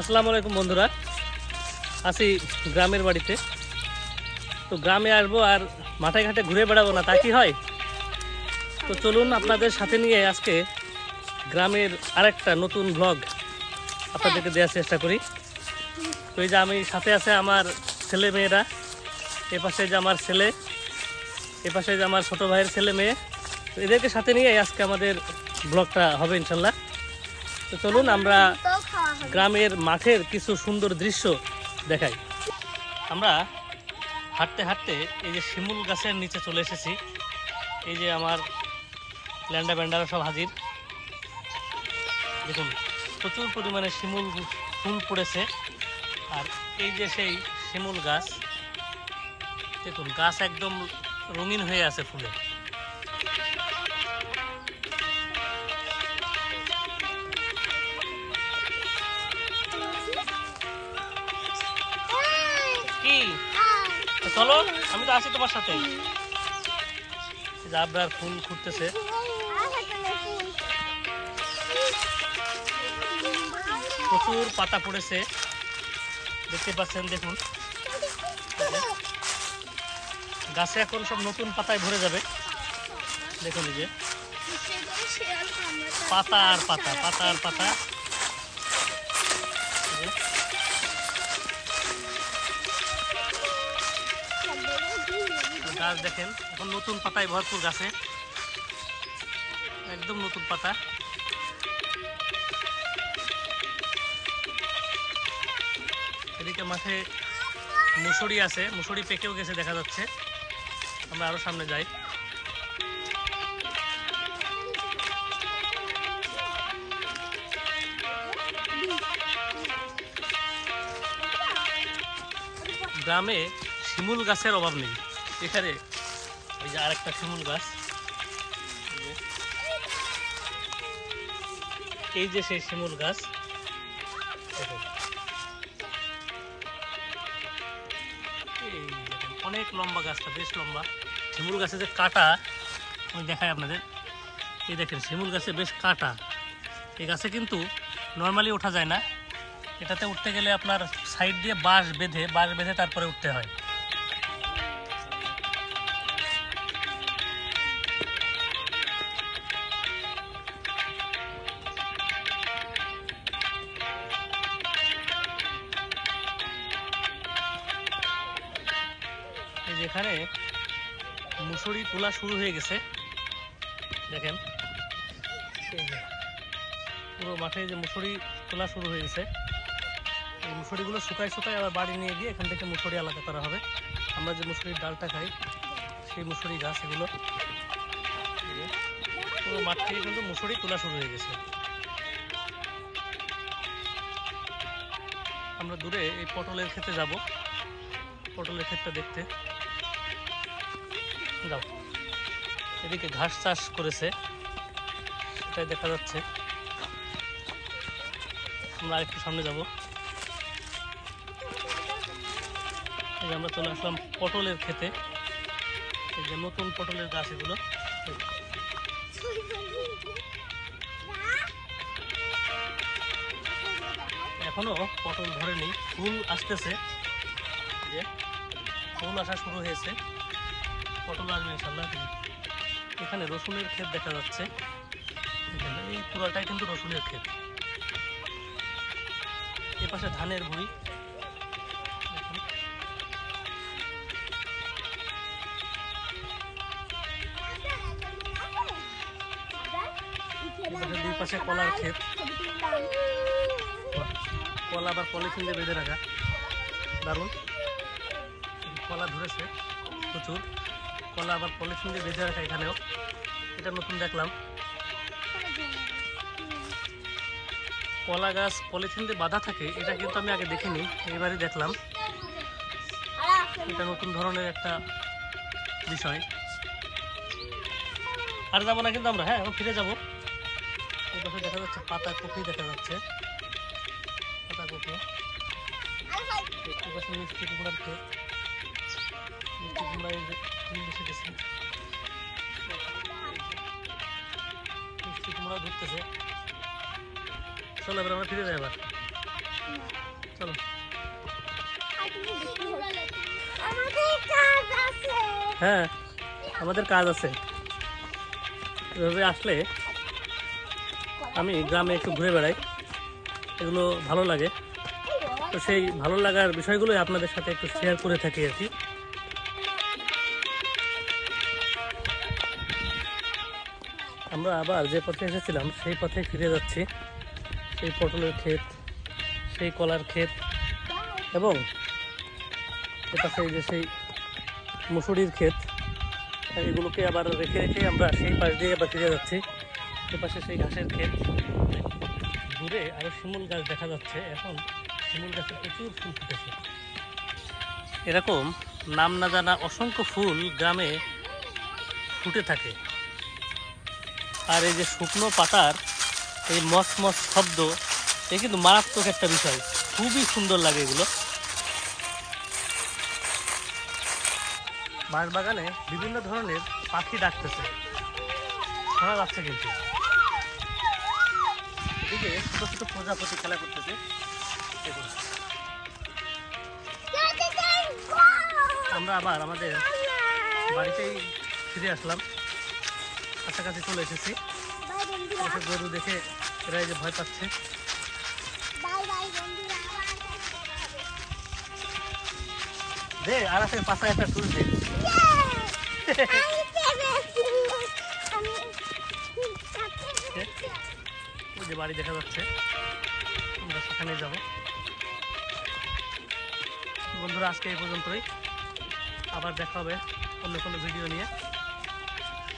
আসসালামু আলাইকুম বন্ধুরা। আছি গ্রামের বাড়িতে। তো গ্রামে আসব আর মাঠে ঘাটে ঘুরে বেড়াবো না, তা কি হয়? তো চলুন আপনাদের সাথে নিয়ে আজকে গ্রামের আরেকটা নতুন ব্লগ আপনাদেরকে দেওয়ার চেষ্টা করি। তো এই যে আমি সাথে আছে আমার ছেলে মেয়েরা, এ পাশে যে আমার ছেলে, এ পাশে যে আমার ছোটো ভাইয়ের ছেলে মেয়ে, তো এদেরকে সাথে নিয়ে আজকে আমাদের ব্লগটা হবে ইনশাল্লাহ। তো চলুন আমরা গ্রামের মাঠের কিছু সুন্দর দৃশ্য দেখাই। আমরা হাঁটতে হাঁটতে এই যে শিমুল গাছের নিচে চলে এসেছি। এই যে আমার ল্যান্ডা ব্যান্ডারা সব হাজির। দেখুন, প্রচুর পরিমাণে শিমুল ফুল পড়েছে। আর এই যে সেই শিমুল গাছ, দেখুন, গাছ একদম রঙিন হয়ে আছে ফুলে। চলো, আমি তো আছি তোমার সাথে আবরার ফুল খুঁড়তেছে। প্রচুর পাতা পড়েছে। দেখতে পাচ্ছেন, দেখুন। গাছে এখন সব নতুন পাতায় ভরে যাবে। দেখুন এই যে। পাতা আর পাতা পাতা আর পাতা। গাছ দেখেন, এখন নতুন পাতায় ভরপুর গাছে। একদম নতুন পাতা। এদিকে মাঠে মুসুরি আছে, মুসুরি পেকেও গেছে দেখা যাচ্ছে। আমরা আরও সামনে যাই। গ্রামে শিমুল গাছের অভাব নেই। এখানে এই যে আরেকটা শিমুল গাছ। এই যে- সেই শিমুল গাছ। অনেক লম্বা গাছটা, বেশ লম্বা। শিমুল গাছে যে কাটা, আমি দেখাই আপনাদের। এই দেখেন, শিমুল গাছে বেশ কাটা। এই গাছে কিন্তু নর্মালি ওঠা যায় না। এটাতে উঠতে গেলে আপনার সাইড দিয়ে বাঁশ বেঁধে বাঁশ বেঁধে তারপরে উঠতে হয়। এই যে এখানে মুসুরি তোলা শুরু হয়ে গেছে। দেখেন। পুরো মাঠে যে মুসুরি তোলা শুরু হয়ে গেছে। এই মুসুরিগুলো শুকায় শুকায় আবার বাড়ি নিয়ে গিয়ে এখান থেকে মুসুরি আলাদা করা হবে। আমরা যে মুসুরির ডালটা খাই, সেই মুসুরি গাছ এগুলো। পুরো মাঠ থেকে কিন্তু মুসুরি তোলা শুরু হয়ে গেছে। আমরা দূরে এই পটলের ক্ষেতে যাব। পটলের ক্ষেতটা দেখতে। যাও এদিকে ঘাস চাষ করেছে। সেটাই দেখা যাচ্ছে। আমরা আরেকটু সামনে যাব। এই যে আমরা চলে আসলাম পটলের ক্ষেতে। এই যে নতুন পটলের গাছ এগুলো। এখনও পটল ধরেনি। ফুল আসতেছে। যে ফুল আসা শুরু হয়েছে। পটল আসবে ইনশাল্লাহ। এখানে রসুনের ক্ষেত দেখা যাচ্ছে। এই পুরাটাই কিন্তু রসুনের ক্ষেত। এ পাশে ধানের ভুঁই। দুই পাশে কলার ক্ষেত। কলা আবার পলিথিন দিয়ে বেঁধে রাখা। দারুণ। কলা ধরেছে প্রচুর। কলা আবার পলিথিন দিয়ে বেঁধে রাখা এখানেও। এটা নতুন দেখলাম। কলা গাছ পলিথিন দিয়ে বাঁধা থাকে, এটা কিন্তু আমি আগে দেখিনি এবারই দেখলাম। এটা নতুন ধরনের একটা বিষয়। আর যাব না কিন্তু আমরা হ্যাঁ এখন ফিরে যাব। এই দেখা যাচ্ছে পাতা কপি দেখা যাচ্ছে। পাতা কপি। মিষ্টি কুমড়ার ক্ষেত। মিষ্টি কুমড়া চলো এবার আমরা ফিরে যাই এবার চলো। আমাদের কাজ আছে। হ্যাঁ আমাদের কাজ আছে। এভাবে আসলে আমি গ্রামে একটু ঘুরে বেড়াই। এগুলো ভালো লাগে। তো সেই ভালো লাগার বিষয়গুলোই আপনাদের সাথে একটু শেয়ার করে থাকি আর কি। আমরা আবার যে পথে এসেছিলাম, সেই পথে ফিরে যাচ্ছি। সেই পটলের ক্ষেত, সেই কলার ক্ষেত এবং এটা সেই যে সেই মুসুরির ক্ষেত, এগুলোকে আবার রেখে রেখে আমরা সেই পাশ দিয়ে আবার ফিরে যাচ্ছি। সে পাশে সেই ঘাসের ক্ষেত। দূরে আরও শিমুল গাছ দেখা যাচ্ছে। এখন শিমুল গাছে প্রচুর ফুল ফুটেছে। এরকম নাম না জানা অসংখ্য ফুল গ্রামে ফুটে থাকে। আর এই যে শুকনো পাতার এই মস মস শব্দ, এ কিন্তু মারাত্মক একটা বিষয়। খুবই সুন্দর লাগে এগুলো। বাঁশবাগানে বিভিন্ন ধরনের পাখি ডাকতেছে। শোনা যাচ্ছে কিন্তু। এদিকে ছোট প্রজাপতি খেলা করতেছে। আমরা আবার আমাদের বাড়িতেই ফিরে আসলাম। কাছাকাছি চলে এসেছি। গরু দেখে এরা যে ভয় পাচ্ছে। দে, আর আছে পাশায় একটা টুল দে যে বাড়ি দেখা যাচ্ছে। আমরা সেখানে যাব। বন্ধুরা, আজকে এই পর্যন্তই। আবার দেখা হবে অন্য কোনো ভিডিও নিয়ে।